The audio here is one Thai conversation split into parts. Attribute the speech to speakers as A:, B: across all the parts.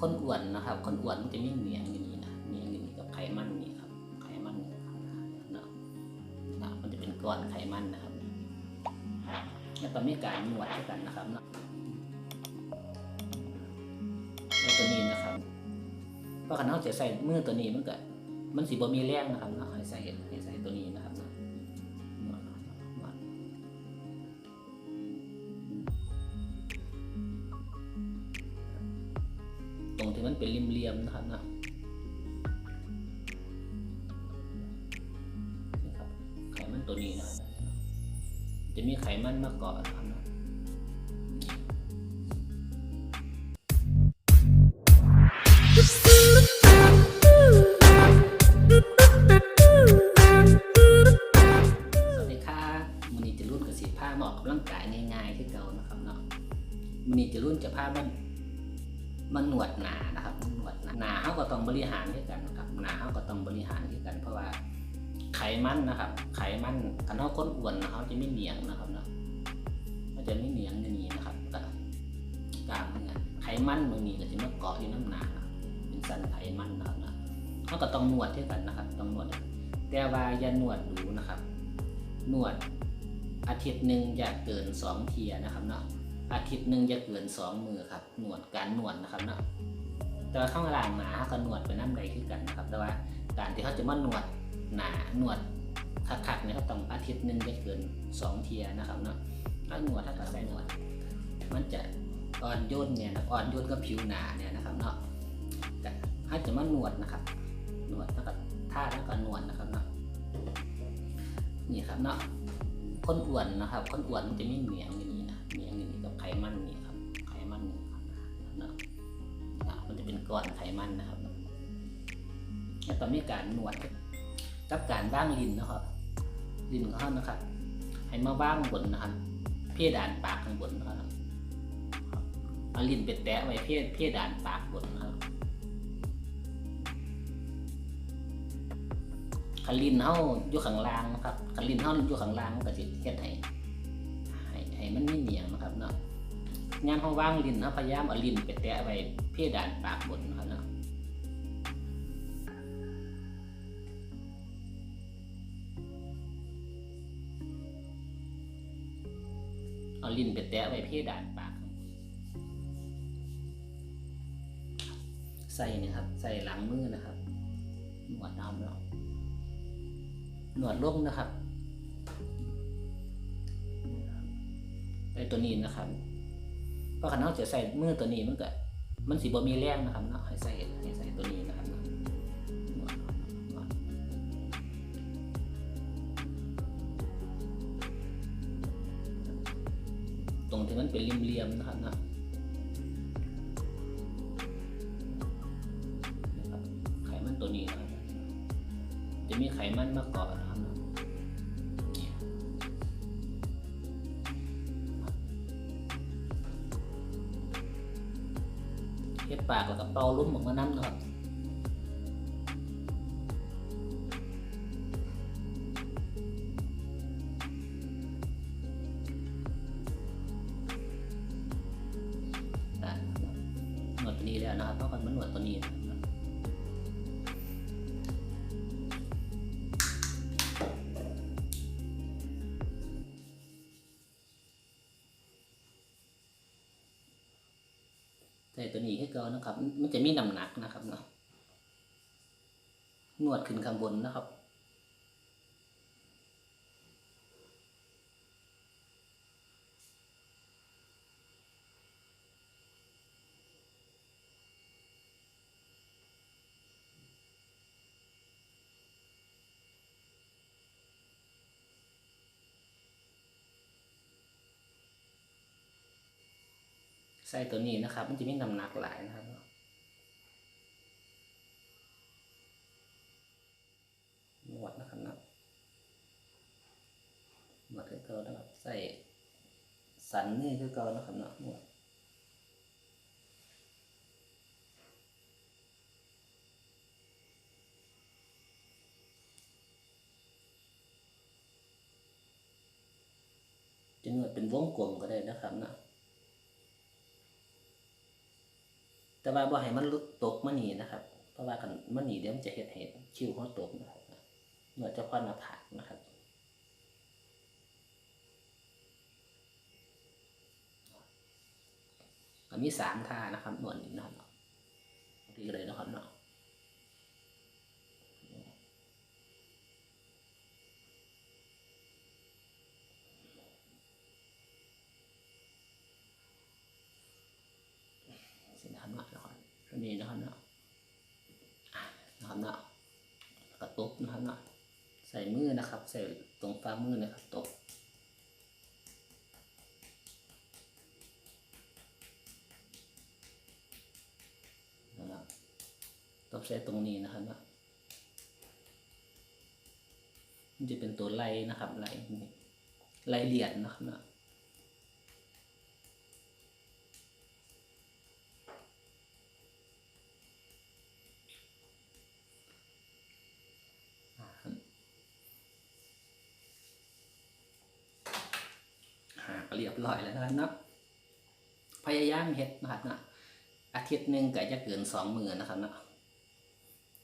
A: คนอ้วนนะครับ คนอ้วนมันจะมีเหนียงอย่างนี้นะเหนียงอย่างนี้กับไขมันนี่ครับ ไขมันข้างหน้าเนาะนะมันจะเป็นก้อนไขมันนะครับแล้วก็มีการนวดด้วยกันนะครับนะแล้วตัวนี้นะครับเพราะขณะเราจะใส่มือตัวนี้มันก็มันสีบ่มีแรงนะครับเนาะให้ใส่ให้ใส่ตัวนี้นะครับ มันเป็นเหลี่ยมๆนะครับนะนี่ครับไขมันตัวนี้นะจะมีไขมันมาเกาะนะครับนะสวัสดีครับมันนี้จะรุ่นกับสีผ้ามาออกกำลังกายง่ายๆที่เก่านะครับเนาะมันนี้จะรุ่นจะผ้ามัน มันหนวดหนานะครับมันหนวดหนาหนาเขาก็ต้องบริหารด้วยกันนะครับหนาเขาก็ต้องบริหารด้วยกัน เพราะว่าไขมันนะครับ ไขมันกันเขาคนอ้วนนะเขาจะไม่เหนียงนะครับเนาะเขาจะไม่เหนียงอย่างนี้นะครับก็กลางเหมือนกันไขมันบางนี้ก็จะมาเกาะอยู่น้ำหนาครับเป็นสันไขมันนะครับนะเขาก็ต้องนวดด้วยกันนะครับ ต้องนวด แต่ว่าอย่านวดหรูนะครับ นวดอาทิตย์หนึ่งอย่าเกินสองเทียนะครับเนาะ อาทิตย์หนึ่งจะเกินสองมือครับหนวดการหนวดนะครับเนาะแต่ว่าข้างล่างหนาก็หนวดไปน้ำใดขึ้นกันนะครับ แต่ว่าการที่เขาจะมาหนวดหนาหนวดคักๆเนี่ยเขาต้องอาทิตย์หนึ่งจะเกินสองเทียนะครับเนาะถ้าหนวดถ้าเกิดใส่หนวด มันจะอ่อนโยนเนี่ยนะอ่อนโยนกับผิวหนาเนี่ยนะครับเนาะแต่ถ้าจะมาหนวดนะครับ หนวดแล้วก็ท่าแล้วก็หนวดนะครับเนาะนี่ครับเนาะคนอ้วนนะครับคนอ้วนมันจะไมีเหนียง มันนี่ครับ ไขมันหนี่ครับนะนะมันจะเป็นก้อนไขมันนะครับแล้วก็มีการนวดกับการบ้างลิ้นนะครับลิ้นของเขานะครับ ให้มาบ้างบนนะครับ เพดานปากข้างบนนะครับเอาลิ้นไปแตะไว้เพเพดานปากบนนะครับคันลิ้นเฮาอยู่ข้างล่างนะครับคันลิ้นเฮาอยู่ข้างล่างก็สิเฮ็ดให้ให้ให้มันไม่เหนียงนะครับเนาะ ยามเฮาว่างลิ้นเฮาพยายามเอาลิ้นไปแตะไว้เพดานปากบนนะเนาะเอาลิ้นไปแตะไว้เพดานปากใส่นี่ครับ ใส่หลังมือนะครับหนวดเอาเนาะหนวดลงนะครับไอตัวนี้นะครับ เพราะขณะเราจะใส่มือตัวนี้มันก็มันสีบ่มีแรงนะครับเนาะให้ใส่ให้ใส่ตัวนี้นะครับตรงที่มันเป็นเหลี่ยมนะครับเนาะครับไขมันตัวนี้นะจะมีไขมันมาเกาะ ปากแล้วก็เป่าลุ้มออกมาน้ำนะครับได้นครับหนวดตัวนี้แล้วนะครับเพราะมันมันหนวดตัวนี้ แต่ตัวนี้ให้ก่อนนะครับ มันจะมีน้ำหนักนะครับเนาะนวดขึ้นข้างบนนะครับ ใส่ตัวนี้นะครับ มันจะมีน้ำหนักหลายนะครับเนาะนวดนะครับนาะนวดคือเก่านะครับ ใส่สันนี่คือเก่านะครับนาะนวดจะนวดเป็นวงกลมก็ได้นะครับนะ แต่ว่าบ่ให้มันลุกตกมันหนีนะครับ เพราะว่ากันมันหนีเดี๋ยวมันจะเห็ดเห้คิ้วเขาตกนะครับนวดเฉพาะหน้าผากนะครับมีสามท่านะครับหนวดนี่นะครับดีเลยนะครับเนาะ สินะครับเนาะ นะครับตัวนี้นะครับเนาะนะครับเนาะแล้วก็ตบนะครับเนาะใส่มือนะครับ ใส่ตรงฝ่ามือนะครับตบนะครับตบใส่ตรงนี้นะครับเนาะมันจะเป็นตัวไล่นะครับไล่ไล่เหรียญนะครับเนาะ เรียบร้อยแล้วนะครับเนาะพยายามเฮ็ดนะครับเนาะอาทิตย์หนึ่งก็จะเกินสองมือนะครับเนาะ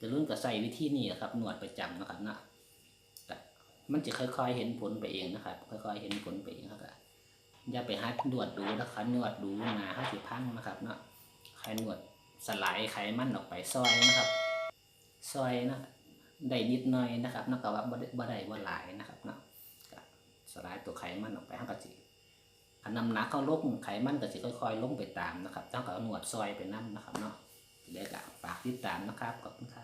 A: จะรุ่นก็ใส่วิธีนี้นะครับหนวดประจำนะครับเนาะมันจะค่อยๆเห็นผลไปเองนะครับ ค่อยๆเห็นผลไปเองครับอย่าไปหัดนวดดูนะครับนวดดูหนาห้าสิพังนะครับเนาะใครนวดสลายไขมันออกไปซอยนะครับ ซอยนะได้นิดหน่อยนะครับนาะก็ว่าบ่ได้บ่ได้บ่หลายนะครับเนาะสลายตัวไขมันออกไปห้างกะจิ อันนำหนักเข้าลงไขมันก็สิค่อยๆลงไปตามนะครับต้องกับหนวดซอยไปน้ำนะครับเนาะเดี๋ยวก็ฝากติดตามนะครับขอบคุณครับ